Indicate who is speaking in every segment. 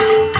Speaker 1: thank you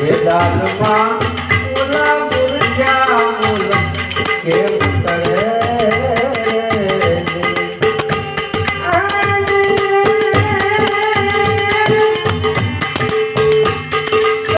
Speaker 1: વેદાંતમાં ઓલા ગુરજા મૂલ કેમ કરે